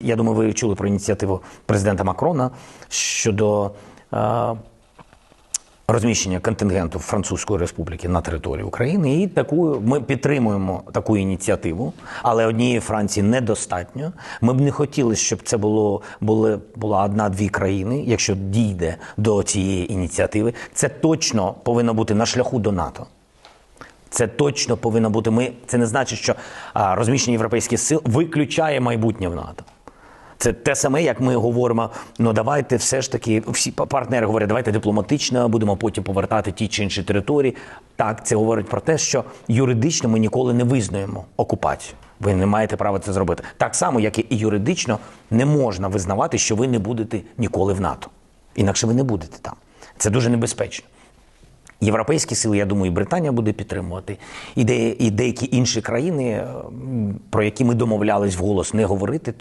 Я думаю, ви чули про ініціативу президента Макрона щодо е, розміщення контингенту Французької республіки на території України. І таку ми підтримуємо таку ініціативу, але однієї Франції недостатньо. Ми б не хотіли, щоб це було були, була одна-дві країни. Якщо дійде до цієї ініціативи, це точно повинно бути на шляху до НАТО. Це точно повинно бути. Ми це не значить, що розміщення європейських сил виключає майбутнє в НАТО. Це те саме, як ми говоримо. Ну давайте все ж таки, всі партнери говорять, давайте дипломатично будемо потім повертати ті чи інші території. Так, це говорить про те, що юридично ми ніколи не визнаємо окупацію. Ви не маєте права це зробити. Так само, як і юридично не можна визнавати, що ви не будете ніколи в НАТО. Інакше ви не будете там. Це дуже небезпечно. Європейські сили, я думаю, і Британія буде підтримувати, і, де, і деякі інші країни, про які ми домовлялись вголос не говорити, тому